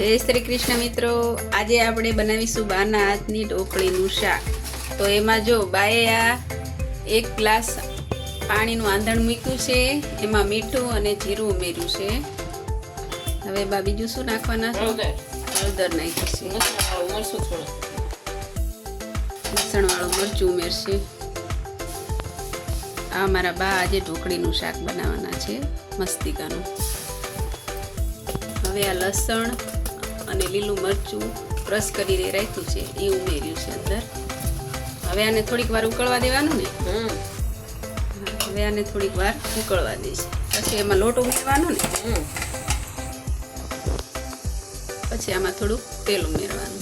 જય શ્રી કૃષ્ણ મિત્રો. આજે આપણે બનાવીશું બાના હાથની ઢોકળીનું શાક. તો એમાં જો બાએ આ એક ગ્લાસ પાણીનું આંધણ મૂક્યું છે એમાં મીઠું અને જીરું ઉમેર્યું છે. હવે બા બીજું શું નાખવાના છે? હળદર. મરચું લસણવાળું મરચું ઉમેરશે. આ મારા બા આજે ઢોકળીનું શાક બનાવવાના છે મસ્તિકાનું હવે આ લસણ અને લીલું મરચું ક્રશ કરીને રાખ્યું છે એ ઉમેર્યું છે અંદર. હવે આને થોડીક વાર ઉકળવા દેવાનું ને? હમ. હવે આને થોડીક વાર ઉકળવા દઈશ. પછી એમાં લોટ ઉમેરવાનો ને? હમ. પછી આમાં થોડુંક તેલ ઉમેરવાનું.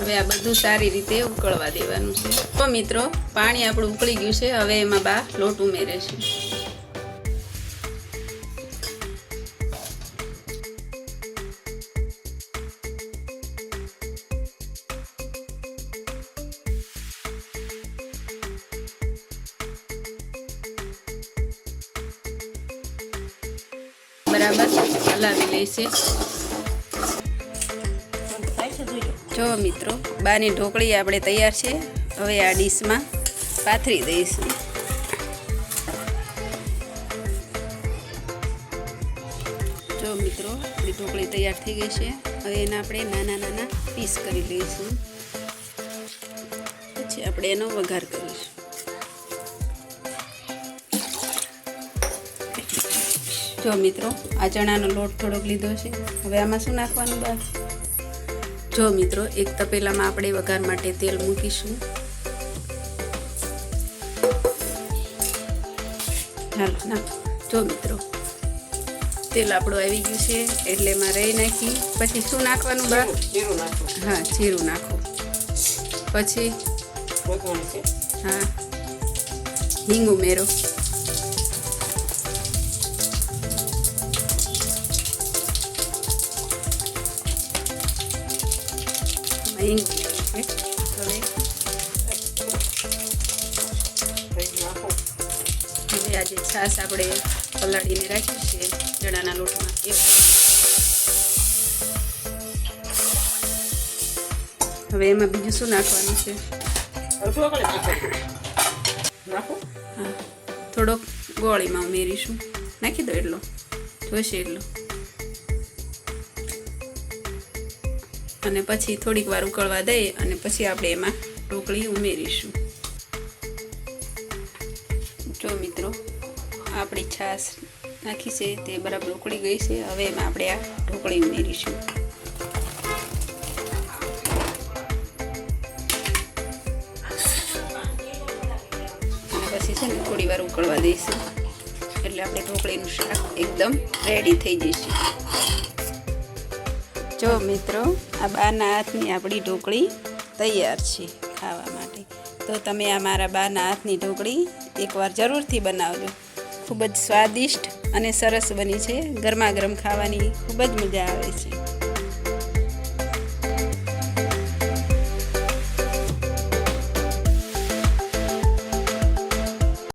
હવે આ બધું સારી રીતે ઉકળવા દેવાનું છે. તો મિત્રો પાણી આપણું ઉકળી ગયું છે હવે એમાં બા લોટ ઉમેરે છે. બરાબર. હલાવી જોજો જો મિત્રો, બાની ઢોકળી આપણે તૈયાર છે. હવે આ ડીશમાં પાથરી દઈશું. જો મિત્રો, આપણી ઢોકળી તૈયાર થઈ ગઈ છે. હવે એના આપણે નાના નાના પીસ કરી લઈશું. પછી આપણે એનો વઘાર કરીશું. જો મિત્રો આ ચણાનો લોટ થોડોક લીધો છે. હવે આમાં શું નાખવાનું બા જો મિત્રો એક તપેલામાં આપણે વઘાર માટે તેલ મૂકીશું. હાલો ના જો મિત્રો તેલ આપણું આવી ગયું છે એટલે એમાં રહી નાખી. પછી શું નાખવાનું બા? જીરું નાખો. હા જીરું નાખો. પછી? હા. હિંગ ઉમેરો છે હવે હવે આજે છાશ આપણે પલાળીને રાખી છે ચણાના લોટમાં એ હવે એમાં બીજું શું નાખવાનું છે થોડોક ગોળીમાં ઉમેરીશું. નાખી દો એટલો. જોઈશે એટલો. અને પછી થોડીક વાર ઉકળવા દઈએ અને પછી આપણે એમાં ઢોકળી ઉમેરીશું. જો મિત્રો, આપણી છાશ નાખી છે તે બરાબર ઉકળી ગઈ છે. હવે એમાં આપણે આ ઢોકળી ઉમેરીશું. અને પછી છે ને થોડી વાર ઉકળવા દઈશું. એટલે આપણે ઢોકળીનું શાક એકદમ રેડી થઈ જશે જો મિત્રો, આ બાના હાથની આપણી ઢોકળી તૈયાર છે ખાવા માટે. તો તમે આ મારા બાના હાથની ઢોકળી એકવાર જરૂરથી બનાવજો. ખૂબ જ સ્વાદિષ્ટ અને સરસ બની છે. ગરમા ગરમ ખાવાની ખૂબ જ મજા આવે છે.